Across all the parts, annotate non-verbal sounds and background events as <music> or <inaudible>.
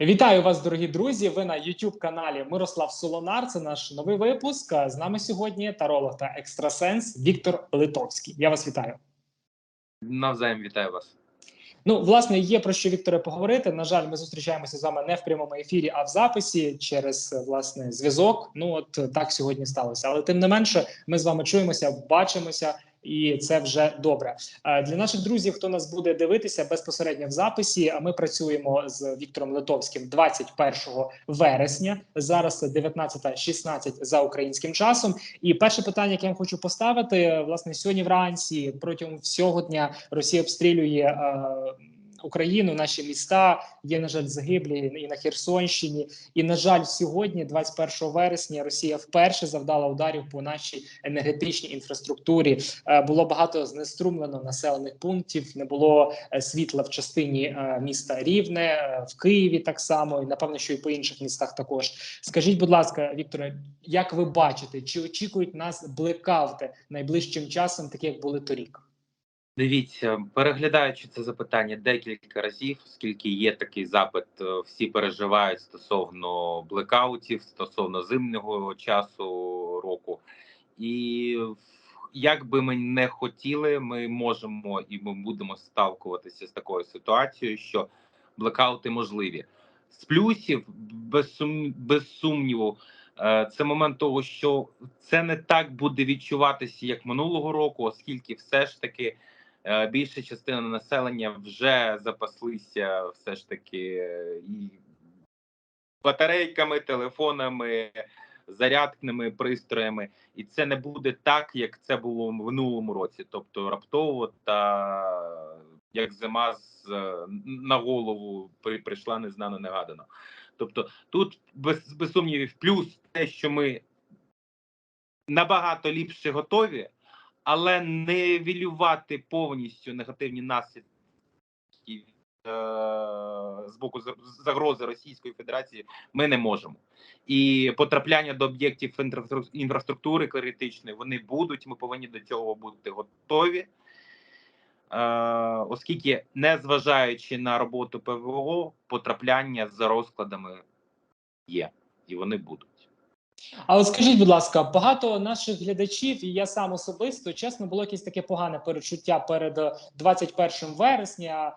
Вітаю вас, дорогі друзі. Ви на youtube каналі Мирослав Солонар. Це наш новий випуск. З нами сьогодні таролог та екстрасенс Віктор Литовський. Я вас вітаю. Навзаєм вітаю вас. Ну, власне, є про що Вікторе поговорити. На жаль, ми зустрічаємося з вами не в прямому ефірі, а в записі через власне зв'язок. Ну от так сьогодні сталося. Але тим не менше, ми з вами чуємося, бачимося. І це вже добре для наших друзів. Хто нас буде дивитися безпосередньо в записі? А ми працюємо з Віктором Литовським 21 вересня. Зараз це 19.16 за українським часом. І перше питання, яке я хочу поставити, власне, сьогодні вранці протягом всього дня Росія обстрілює. Україну, наші міста є на жаль загиблі і на Херсонщині. І на жаль, сьогодні, 21 вересня, Росія вперше завдала ударів по нашій енергетичній інфраструктурі. Е, Було багато знеструмлено населених пунктів. Не було е, світла в частині е, міста Рівне, в Києві так само, і напевно, що і по інших містах також. Скажіть, будь ласка, Вікторе, як ви бачите, чи очікують нас блекаути найближчим часом, такі як були торік? Дивіться, переглядаючи це запитання декілька разів, оскільки є такий запит, е, всі переживають стосовно блекаутів, стосовно зимнього часу року. І як би ми не хотіли, ми можемо і ми будемо сталкуватися з такою ситуацією, що блекаути можливі. З плюсів, без, сум... без сумніву, е, це момент того, що це не так буде відчуватися, як минулого року, оскільки все ж таки. Е, більша частина населення вже запаслися все ж таки е, і батарейками, телефонами, зарядними пристроями, і це не буде так, як це було в минулому році. Тобто раптово та як зима з на голову при, прийшла незнано негадано. Тобто, тут без, без сумнівів, плюс те, що ми набагато ліпше готові але не вілювати повністю негативні наслідки е, з боку загрози Російської Федерації ми не можемо. І потрапляння до об'єктів інфраструктури критичної вони будуть. Ми повинні до цього бути готові. Е, оскільки, незважаючи на роботу ПВО, потрапляння за розкладами є і вони будуть. А от скажіть, будь ласка, багато наших глядачів, і я сам особисто чесно було якесь таке погане перечуття перед 21 вересня,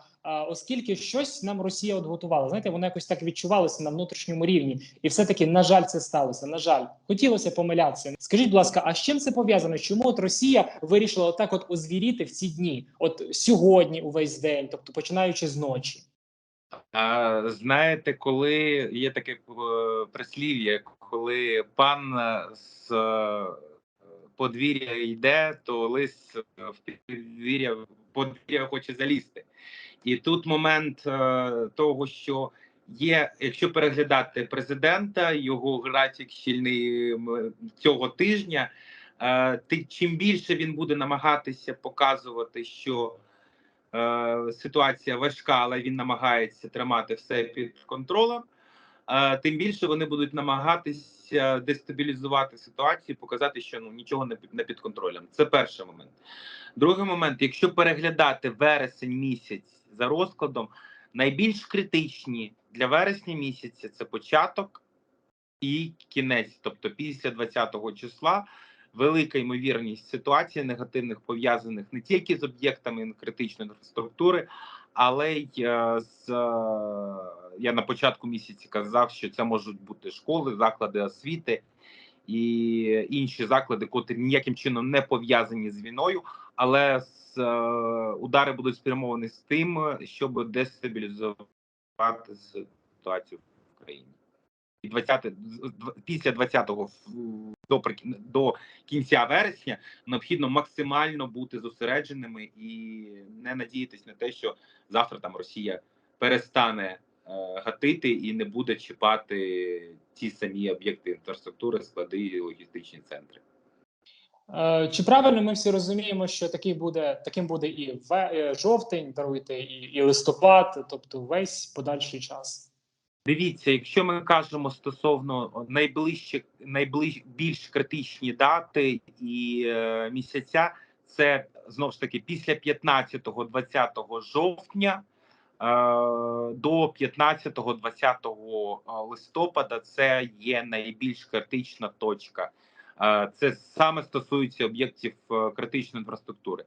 оскільки щось нам Росія от готувала. Знаєте, воно якось так відчувалося на внутрішньому рівні, і все таки, на жаль, це сталося. На жаль, хотілося помилятися. Скажіть, будь ласка, а з чим це пов'язано? Чому от Росія вирішила отак, от озвіріти в ці дні, от сьогодні, увесь день, тобто починаючи з ночі? А знаєте, коли є таке е, прислів'я, коли пан з е, подвір'я йде, то лис в подвір'я подвір'я хоче залізти. І тут момент е, того, що є, якщо переглядати президента, його графік щільний цього тижня, ти чим більше він буде намагатися показувати, що Е, ситуація важка, але він намагається тримати все під контролем. Тим більше вони будуть намагатися дестабілізувати ситуацію, показати, що ну нічого не під, не під контролем. Це перший момент. Другий момент, якщо переглядати вересень місяць за розкладом, найбільш критичні для вересня місяця це початок і кінець, тобто після 20-го числа велика ймовірність ситуацій негативних пов'язаних не тільки з об'єктами критичної інфраструктури, але й е, з е, я на початку місяці казав, що це можуть бути школи, заклади освіти і інші заклади, котрі ніяким чином не пов'язані з війною, але з е, удари будуть спрямовані з тим, щоб дестабілізувати ситуацію в країні. І 20, після 20-го до до кінця вересня необхідно максимально бути зосередженими і не надіятись на те, що завтра там Росія перестане е, гатити і не буде чіпати ті самі об'єкти інфраструктури, склади і логістичні центри. Е, чи правильно ми всі розуміємо, що такий буде таким буде і е, жовтень, даруйте, і, і листопад, тобто весь подальший час? Дивіться, якщо ми кажемо стосовно найближчих, найближ більш критичні дати і е, місяця, це знову ж таки після 15-20 жовтня до 15-20 листопада це є найбільш критична точка. Е, Це саме стосується об'єктів е, критичної інфраструктури.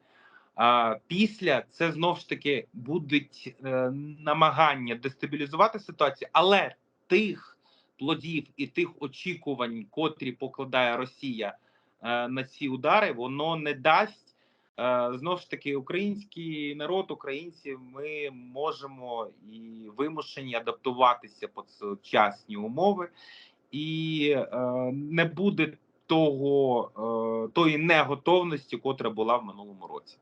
А після це знов ж таки будуть е, намагання дестабілізувати ситуацію, але тих плодів і тих очікувань, котрі покладає Росія е, на ці удари, воно не дасть. Е, Знов ж таки, український народ, українці, ми можемо і вимушені адаптуватися під сучасні умови, і не буде того тої неготовності, котра була в минулому році.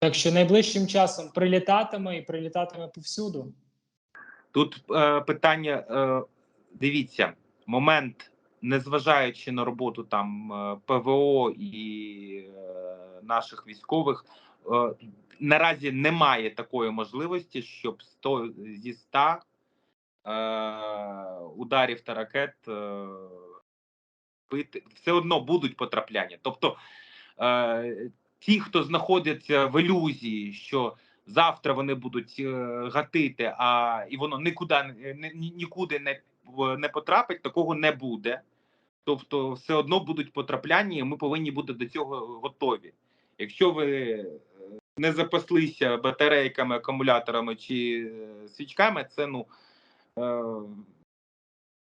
Так що найближчим часом прилітатиме і прилітатиме повсюду. Тут е, питання: е, дивіться, момент, незважаючи на роботу там е, ПВО і е, наших військових, е, наразі немає такої можливості, щоб 100, зі 100 е, ударів та ракет е, бити. Все одно будуть потрапляння. Тобто, е, ті, хто знаходяться в ілюзії, що завтра вони будуть е, гатити, а і воно нікуди ні- нікуди не, не потрапить, такого не буде. Тобто, все одно будуть потрапляння, і ми повинні бути до цього готові. Якщо ви е, не запаслися батарейками, акумуляторами чи е, свічками, це ну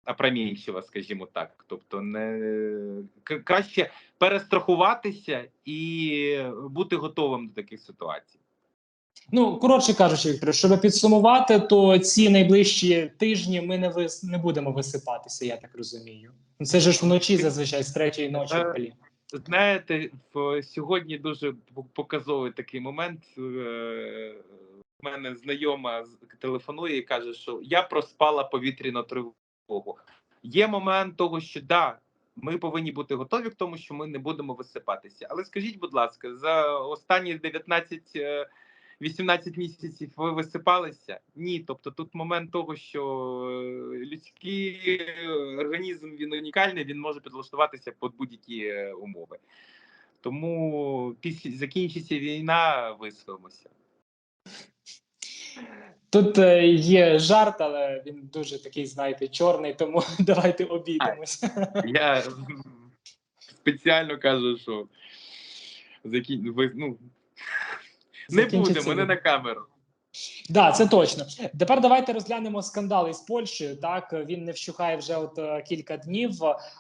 е, опрометчиво, скажімо так. Тобто, не краще перестрахуватися і бути готовим до таких ситуацій. Ну коротше кажучи, Віктор, щоб підсумувати, то ці найближчі тижні ми не вис... не будемо висипатися, я так розумію. Ну, Це ж вночі зазвичай з третьої ночі. Е. Знаєте, в- сьогодні дуже показовий такий момент. Е, У мене знайома телефонує і каже, що я проспала повітряну тривогу. Є момент того, що да, ми повинні бути готові к тому, що ми не будемо висипатися. Але скажіть, будь ласка, за останні 19 е, 18 місяців ви висипалися? Ні. Тобто тут момент того, що е, людський організм він унікальний, він може підлаштуватися під будь-які е, умови. Тому після закінчиться війна, виспимося. Тут е, є жарт, але він дуже такий, знаєте, чорний, тому <laughs> давайте обійдемося. Я спеціально кажу, що закін... ну, не буде будемо, не на камеру. Да, це точно. Тепер давайте розглянемо скандал із Польщею. Так він не вщухає вже от е, кілька днів,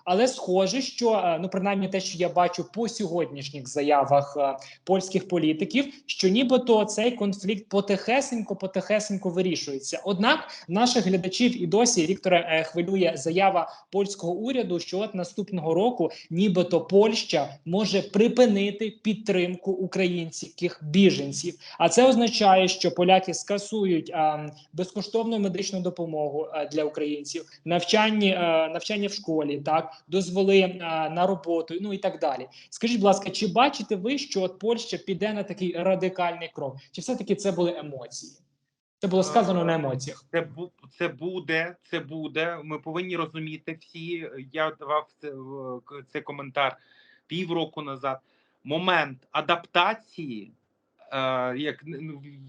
але схоже, що е, ну принаймні те, що я бачу по сьогоднішніх заявах е, польських політиків, що нібито цей конфлікт потихесенько, потихесенько вирішується. Однак наших глядачів і досі Віктора хвилює заява польського уряду, що от наступного року, нібито Польща може припинити підтримку українських біженців. А це означає, що поляки скасують а, безкоштовну медичну допомогу а, для українців, навчання, а, навчання в школі, так дозволи а, на роботу, ну і так далі. Скажіть, будь ласка, чи бачите ви, що от Польща піде на такий радикальний крок? Чи все таки це були емоції? Це було сказано на емоціях. Це це буде, це буде. Ми повинні розуміти всі. Я давав це, цей коментар півроку назад. Момент адаптації, е, як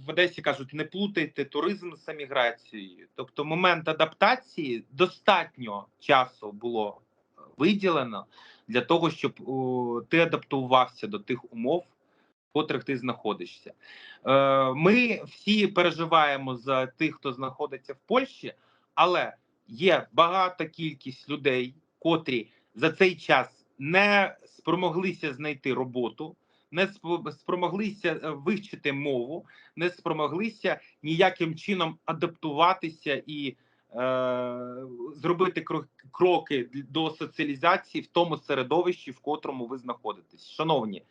в Одесі кажуть, не плутайте туризм з еміграцією. Тобто, момент адаптації достатньо часу було виділено для того, щоб ти адаптувався до тих умов, в котрих ти знаходишся. Е, Ми всі переживаємо за тих, хто знаходиться в Польщі, але є багата кількість людей, котрі за цей час не спромоглися знайти роботу, не спромоглися е, вивчити мову, не спромоглися ніяким чином адаптуватися і е, зробити кро- кроки до соціалізації в тому середовищі, в котрому ви знаходитесь. Шановні,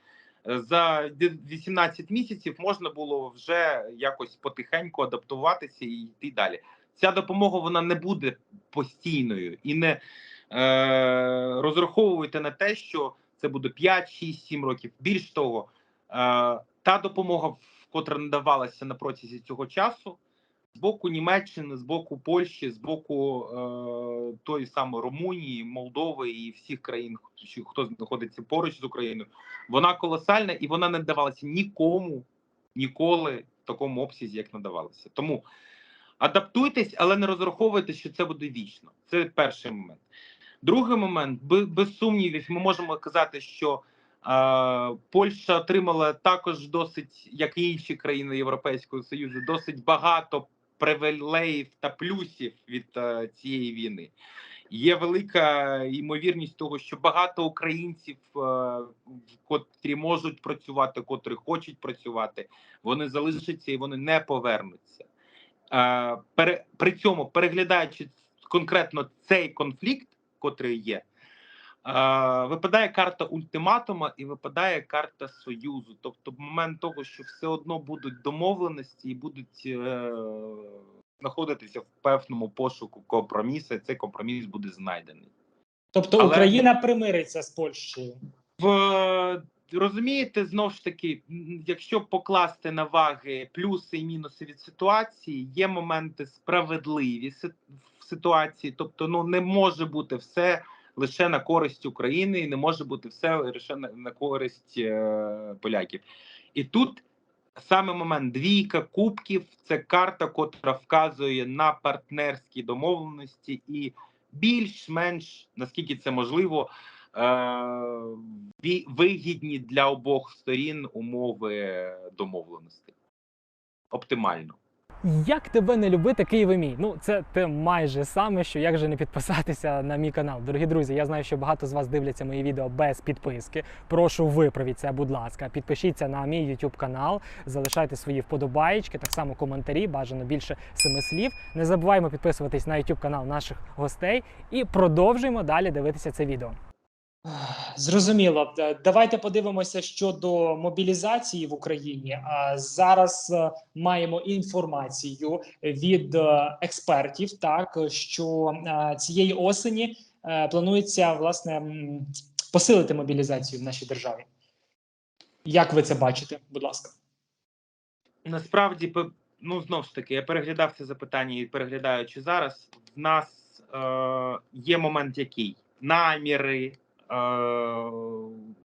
е, за ді- 18 місяців можна було вже якось потихеньку адаптуватися і йти далі. Ця допомога вона не буде постійною і не е, розраховуйте на те, що це буде 5, 6, 7 років. Більш того, е, та допомога, котра надавалася на протязі цього часу, з боку Німеччини, з боку Польщі, з боку е, тої самої Румунії, Молдови і всіх країн, хто- знаходиться поруч з Україною, вона колосальна і вона не давалася нікому ніколи в такому обсязі, як надавалося. Тому адаптуйтесь, але не розраховуйте, що це буде вічно. Це перший момент. Другий момент, бе- без сумнівів, ми можемо казати, що е, Польща отримала також досить, як і інші країни Європейського Союзу, досить багато привілеїв та плюсів від е, цієї війни. Є велика ймовірність того, що багато українців, е, котрі можуть працювати, котрі хочуть працювати, вони залишаться і вони не повернуться. Е, при цьому, переглядаючи конкретно цей конфлікт, котрий є, е, випадає карта ультиматума і випадає карта союзу. Тобто, момент того, що все одно будуть домовленості і будуть е, знаходитися в певному пошуку компромісу, і цей компроміс буде знайдений. Тобто Але- Україна примириться з Польщею. В розумієте, знов ж таки, якщо покласти на ваги плюси і мінуси від ситуації, є моменти справедливі ситуації, тобто, ну не може бути все лише на користь України, і не може бути все лише на, на користь е, поляків. І тут саме момент двійка кубків це карта, котра вказує на партнерські домовленості і більш-менш наскільки це можливо. е, вигідні для обох сторін умови домовленості. Оптимально. Як тебе не любити, Києве мій? Ну це те майже саме, що як же не підписатися на мій канал. Дорогі друзі, я знаю, що багато з вас дивляться мої відео без підписки. Прошу виправіть це, будь ласка. Підпишіться на мій YouTube канал, залишайте свої вподобаєчки, так само коментарі, бажано більше семи слів. Не забуваємо підписуватись на YouTube канал наших гостей і продовжуємо далі дивитися це відео. Зрозуміло. Е, Давайте подивимося щодо мобілізації в Україні. Зараз е, маємо інформацію від е, експертів, так що цієї осені планується власне посилити мобілізацію в нашій державі. Як ви це бачите? Будь ласка. Насправді, ну знов ж таки, я переглядав це запитання і переглядаючи зараз, в нас е, є момент, який наміри,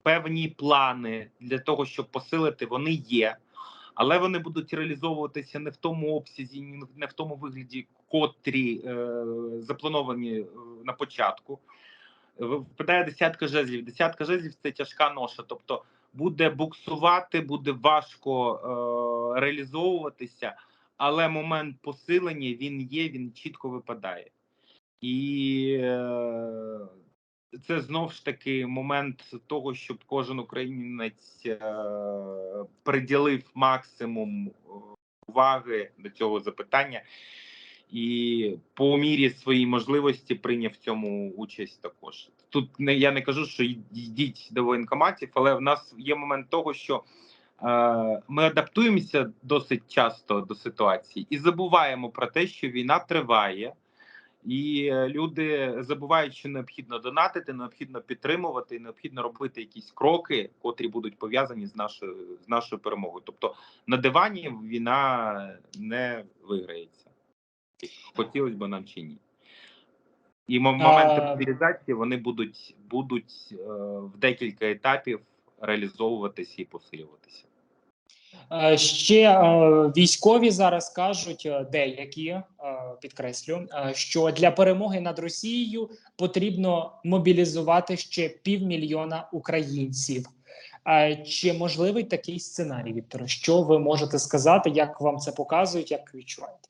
певні плани для того, щоб посилити, вони є, але вони будуть реалізовуватися не в тому обсязі, не в тому вигляді, котрі е, заплановані е, на початку. Випадає десятка жезлів. Десятка жезлів це тяжка ноша. Тобто буде буксувати, буде важко е, реалізовуватися, але момент посилення він є, він чітко випадає. І е, це знов ж таки момент того, щоб кожен українець е, приділив максимум е, уваги до цього запитання і по мірі своїй можливості прийняв в цьому участь також. Тут не я не кажу, що йдіть до воєнкоматів, але в нас є момент того, що е, ми адаптуємося досить часто до ситуації і забуваємо про те, що війна триває, і е, люди забувають, що необхідно донатити, необхідно підтримувати, необхідно робити якісь кроки, котрі будуть пов'язані з нашою з нашою перемогою. Тобто на дивані війна не виграється. Хотілося б нам чи ні. І мо- моменти мобілізації вони будуть, будуть е, в декілька етапів реалізовуватися і посилюватися. Е, Ще е, військові зараз кажуть е, деякі підкреслю, що для перемоги над Росією потрібно мобілізувати ще півмільйона українців. Чи можливий такий сценарій, Вікторе? Що ви можете сказати? Як вам це показують? Як відчуваєте?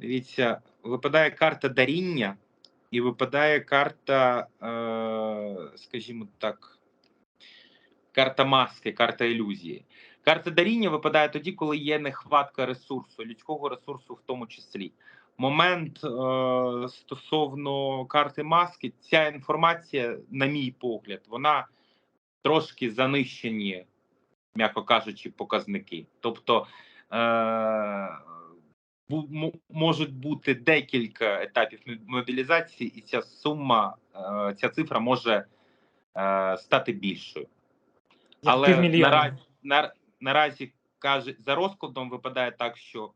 Дивіться, випадає карта даріння і випадає карта, е, скажімо так, карта маски, карта ілюзії. Карта даріння випадає тоді, коли є нехватка ресурсу, людського ресурсу в тому числі. Момент е, стосовно карти маски, ця інформація, на мій погляд, вона трошки занищені, м'яко кажучи, показники. Тобто е, можуть бути декілька етапів мобілізації, і ця сума, е, ця цифра може е, стати більшою. Але наразі, на, наразі каже за розкладом випадає так, що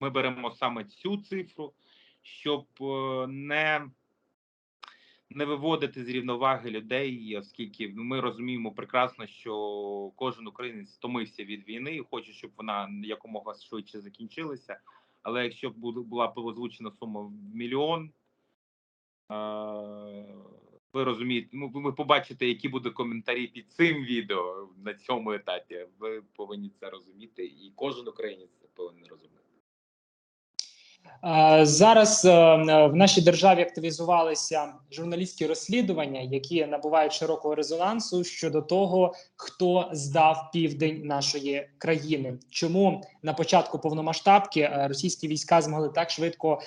ми беремо саме цю цифру, щоб е, не не виводити з рівноваги людей, оскільки ми розуміємо прекрасно, що кожен українець стомився від війни і хоче, щоб вона якомога швидше закінчилася. Але якщо б була- озвучена сума в мільйон, е, ви розумієте, ну ви побачите, які будуть коментарі під цим відео на цьому етапі. Ви повинні це розуміти, і кожен українець це повинен розуміти. Е, Зараз е, в нашій державі активізувалися журналістські розслідування, які набувають широкого резонансу щодо того, хто здав південь нашої країни. Чому на початку повномасштабки е, російські війська змогли так швидко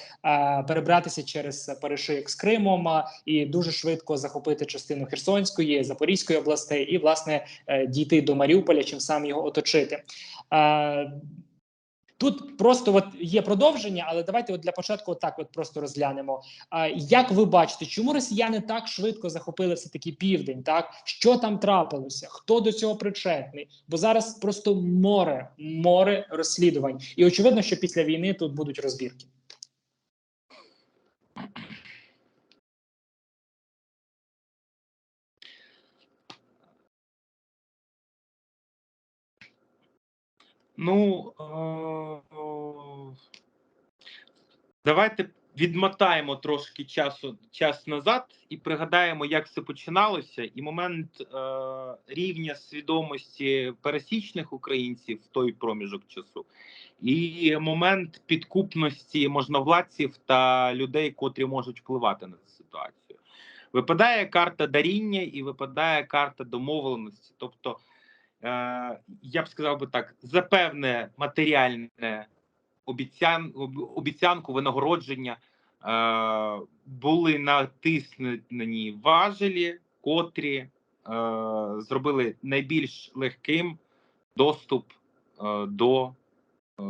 перебратися через перешийок з Кримом і дуже швидко захопити частину Херсонської, Запорізької областей, і власне дійти до Маріуполя, чим сам його оточити. Тут просто от є продовження, але давайте от для початку от так от просто розглянемо. А, як ви бачите, чому росіяни так швидко захопили все таки південь? Так що там трапилося? Хто до цього причетний? Бо зараз просто море, море розслідувань, і очевидно, що після війни тут будуть розбірки. Ну е, давайте відмотаємо трошки часу час назад і пригадаємо, як все починалося, і момент е, рівня свідомості пересічних українців в той проміжок часу, і момент підкупності можновладців та людей, котрі можуть впливати на цю ситуацію. Випадає карта даріння і випадає карта домовленості, тобто я б сказав би так, за певне матеріальне обіцян, об- обіцянку винагородження е, були натиснені важелі, котрі е, зробили найбільш легким доступ е, до е,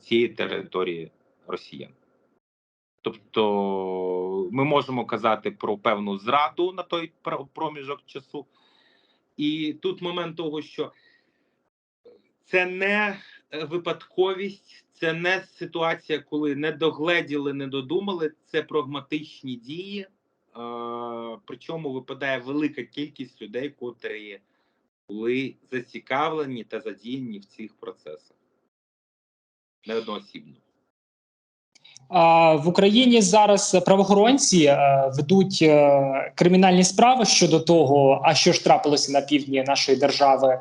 цієї території росіян. Тобто ми можемо казати про певну зраду на той пр- проміжок часу. І тут момент того, що це не е, випадковість, це не ситуація, коли не догледіли, не додумали. Це прагматичні дії. Е, причому випадає велика кількість людей, котрі були зацікавлені та задіяні в цих процесах. Неодноосібно. В Україні зараз правоохоронці е, ведуть е, кримінальні справи щодо того, а що ж трапилося на півдні нашої держави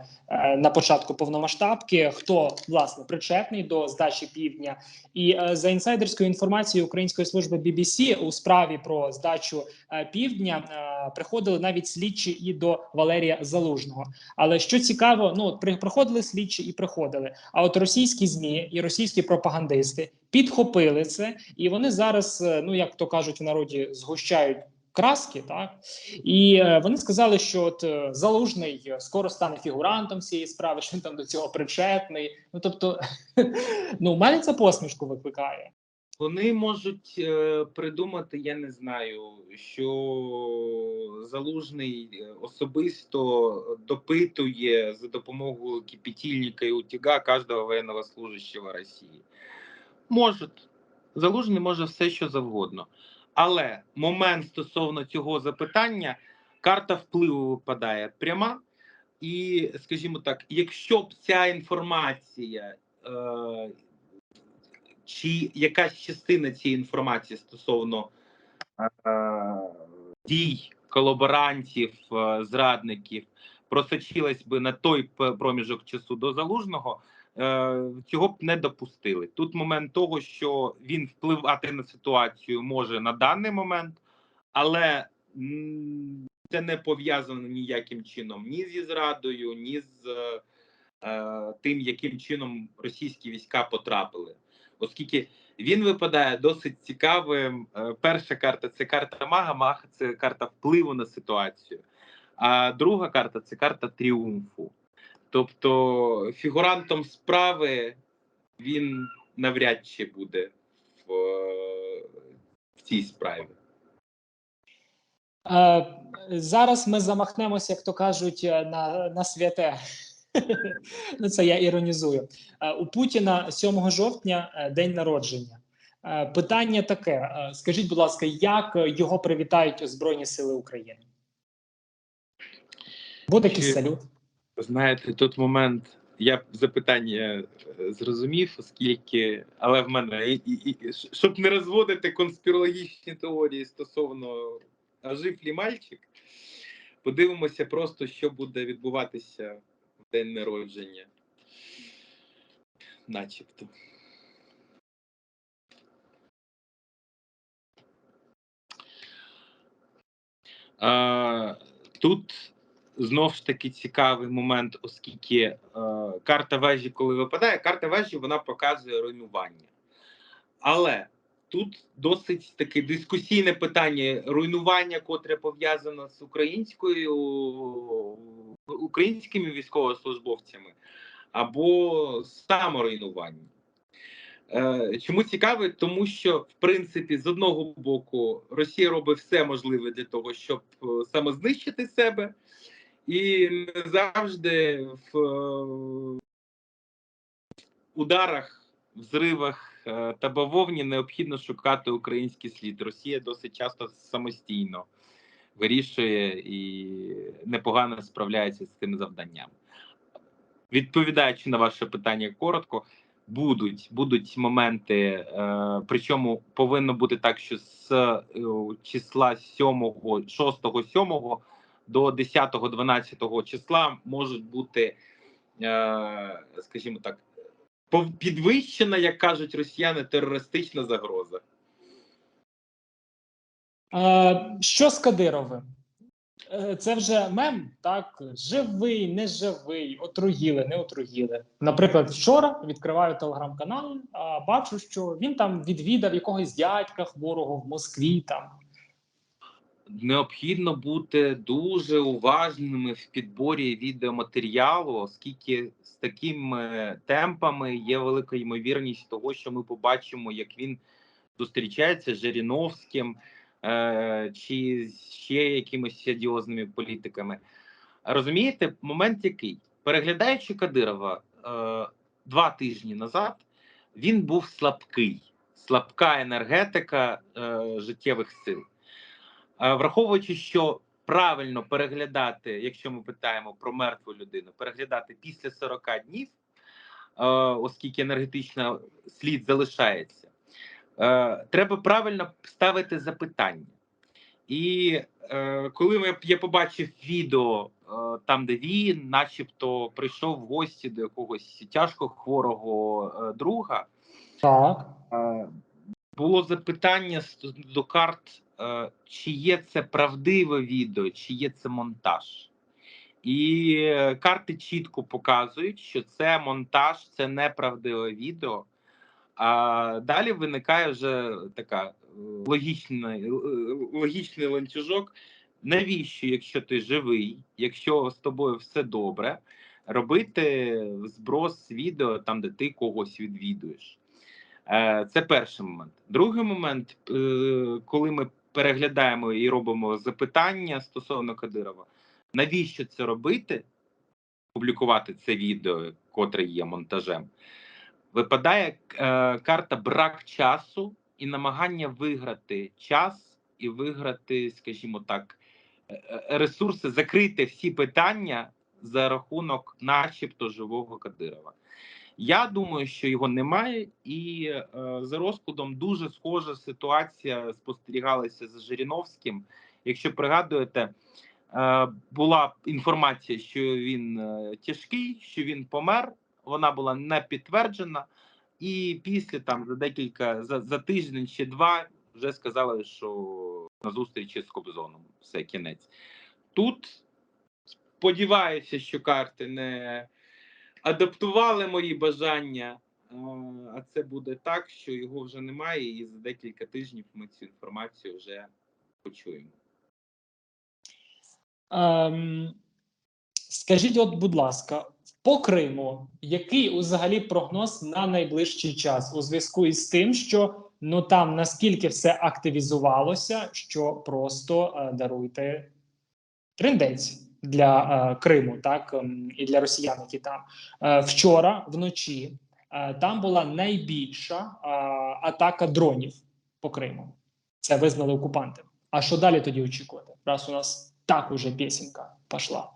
на початку повномасштабки, хто власне причетний до здачі півдня. І е, за інсайдерською інформацією української служби BBC у справі про здачу е, півдня е, приходили навіть слідчі і до Валерія Залужного. Але що цікаво, ну приходили слідчі і приходили. А от російські змі і російські пропагандисти підхопили це, і вони зараз, е, ну як то кажуть в народі, згущають. Краски, так і е, вони сказали, що от е, залужний е, скоро стане фігурантом цієї справи, що він там до цього причетний. Ну тобто, <laughs> ну у мене це посмішку викликає. Вони можуть е, придумати, я не знаю, що залужний особисто допитує за допомогою кипятильника і утяга кожного воєннослужащого Росії. Можуть. Залужний може все, що завгодно. Але момент стосовно цього запитання, карта впливу випадає пряма. І, скажімо так, якщо б ця інформація е, чи якась частина цієї інформації стосовно е, дій колаборантів, е, зрадників просочилась би на той проміжок часу до залужного, цього б не допустили. Тут момент того, що він впливати на ситуацію може на даний момент, але це не пов'язано ніяким чином ні зі зрадою, ні з е, е, тим, яким чином російські війська потрапили оскільки він випадає досить цікавим. Е, Перша карта це карта мага, маг це карта впливу на ситуацію. А друга карта це карта тріумфу. Тобто фігурантом справи він навряд чи буде в, в цій справі. Е, зараз ми замахнемося, як то кажуть, е, на, на святе. <laughs> ну, це я іронізую. Е, у Путіна 7 жовтня день народження. Питання таке: скажіть, будь ласка, як його привітають Збройні Сили України? Буде якийсь салют? Знаєте, тут момент. Я запитання е, зрозумів, оскільки, але в мене і, і, і, щоб не розводити конспірологічні теорії стосовно а жив лі мальчик, подивимося просто, що буде відбуватися в день народження. Начебто. А, тут знов ж таки цікавий момент, оскільки е, карта вежі, коли випадає, карта вежі вона показує руйнування. Але тут досить таке дискусійне питання руйнування, котре пов'язано з українською українськими військовослужбовцями, або саморуйнування. Е, Чому цікаве? Тому що в принципі з одного боку Росія робить все можливе для того, щоб е, самознищити себе, і не завжди в е, ударах, взривах е, та бавовні необхідно шукати український слід. Росія досить часто самостійно вирішує і непогано справляється з цим завданням. Відповідаючи на ваше питання коротко, будуть будуть моменти, е, причому повинно бути так, що з е, числа 7, 6, 7 до 10-12 числа можуть бути, е, скажімо так, підвищена, як кажуть росіяни, терористична загроза. Е, Що з Кадировим? Е, Це вже мем, так? Живий, неживий, отруїли, не отруїли. Наприклад, вчора відкриваю телеграм-канал, а бачу, що він там відвідав якогось дядька хворого в Москві. Там Необхідно бути дуже уважними в підборі відеоматеріалу, оскільки з такими темпами є велика ймовірність того, що ми побачимо, як він зустрічається з Жириновським е, чи ще якимись адіозними політиками. Розумієте, момент який? Переглядаючи Кадирова е, два тижні назад, він був слабкий, слабка енергетика е, життєвих сил. Е, Враховуючи, що правильно переглядати, якщо ми питаємо про мертву людину, переглядати після 40 днів, е, оскільки енергетична слід залишається, е, треба правильно ставити запитання. І е, коли я побачив відео е, там, де він, начебто, прийшов в гості до якогось тяжко хворого е, друга, так. Е, було запитання до карт, чи є це правдиве відео, чи є це монтаж. І е, карти чітко показують, що це монтаж, це неправдиве відео. А далі виникає вже така е, логічна, е, логічний ланцюжок. Навіщо, якщо ти живий, якщо з тобою все добре, робити зброс відео там, де ти когось відвідуєш? Е, Це перший момент. Другий момент, е, коли ми переглядаємо і робимо запитання стосовно Кадирова, навіщо це робити? Публікувати це відео, котре є монтажем, випадає е, карта брак часу і намагання виграти час і виграти, скажімо так, е, е, ресурси, закрити всі питання за рахунок, начебто, живого Кадирова. Я думаю, що його немає, і е, за розкладом дуже схожа ситуація спостерігалася з Жириновським. Якщо пригадуєте, е, була інформація, що він е, тяжкий, що він помер. Вона була не підтверджена, і після там за декілька за, за тиждень чи два вже сказали, що на зустрічі з Кобзоном все кінець. Тут сподіваюся, що карти не адаптували мої бажання, е, а це буде так, що його вже немає, і за декілька тижнів ми цю інформацію вже почуємо. Ем, скажіть, от, будь ласка, по Криму, який взагалі прогноз на найближчий час у зв'язку із тим, що ну там наскільки все активізувалося, що просто е, даруйте трендець для е, Криму, так ем, і для росіян, які там Е, вчора вночі е, там була найбільша атака дронів по Криму. Це визнали окупанти. А що далі тоді очікувати? Раз у нас так уже пісенька пішла.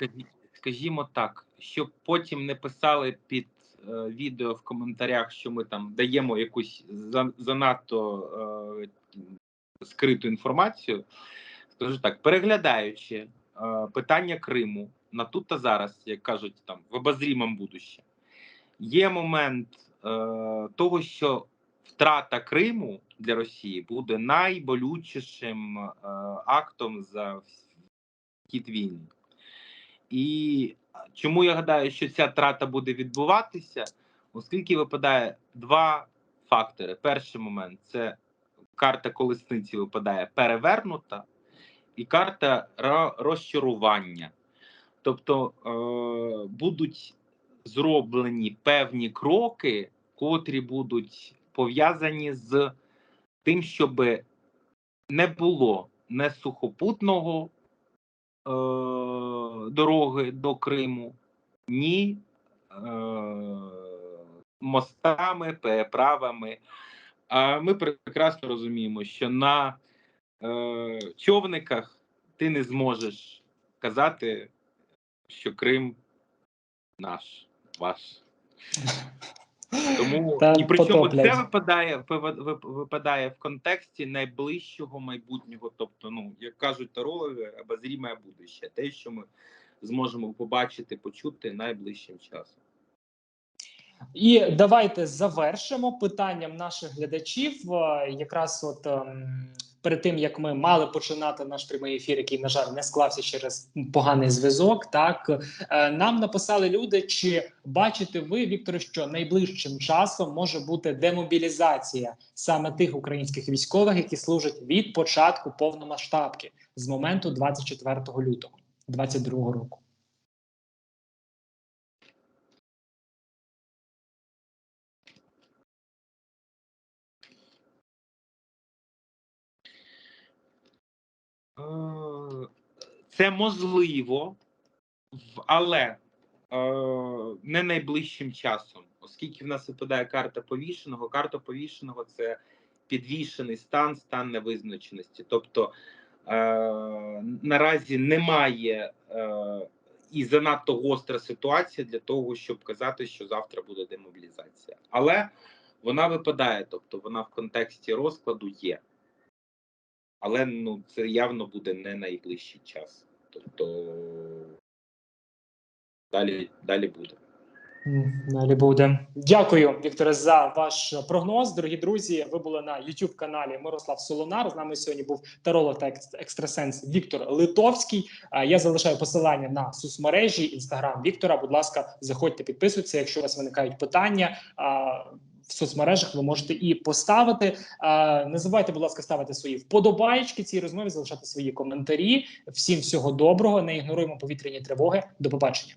Скажімо так, щоб потім не писали під е, відео в коментарях, що ми там даємо якусь за, занадто е, скриту інформацію. Скажу так, переглядаючи питання Криму на тут та зараз, як кажуть, там в обозрімому будуще, є момент е, того, що втрата Криму для Росії буде найболючішим е, актом за хід війни. І чому я гадаю, що ця трата буде відбуватися, оскільки випадає два фактори. Перший момент це карта колесниці випадає перевернута, і карта розчарування. Тобто е, будуть зроблені певні кроки, котрі будуть пов'язані з тим, щоб не було не сухопутного е, дороги до Криму, ні е, мостами, переправами. А ми прекрасно розуміємо, що на е, човниках ти не зможеш казати, що Крим наш, ваш. Тому <laughs> Та і причому це випадає випадає в контексті найближчого майбутнього. Тобто, ну як кажуть тарологи, обозріме будуще, те, що ми зможемо побачити, почути найближчим часом. І давайте завершимо питанням наших глядачів. Е, Якраз от ем, перед тим як ми мали починати наш прямий ефір, який на жаль не склався через поганий зв'язок. Так е, нам написали люди, чи бачите ви, Вікторе, що найближчим часом може бути демобілізація саме тих українських військових, які служать від початку повномасштабки з моменту 24 лютого 22 року. Це можливо, але е, не найближчим часом, оскільки в нас випадає карта повішеного. Карта повішеного це підвішений стан, стан невизначеності. Тобто е, наразі немає е, і занадто гостра ситуація для того, щоб казати, що завтра буде демобілізація. Але вона випадає, тобто вона в контексті розкладу є. Але ну це явно буде не найближчий час. Тобто далі, далі буде. Далі буде. Дякую, Вікторе, за ваш прогноз. Дорогі друзі. Ви були на youtube каналі Мирослав Солонар. З нами сьогодні був таролог та екс- екстрасенс Віктор Литовський. Я залишаю посилання на соцмережі інстаграм Віктора. Будь ласка, заходьте, підписуйтесь. Якщо у вас виникають питання. В соцмережах ви можете і поставити. Не забувайте, будь ласка, ставити свої вподобаєчки цій розмові, залишати свої коментарі. Всім всього доброго. Не ігноруємо повітряні тривоги. До побачення.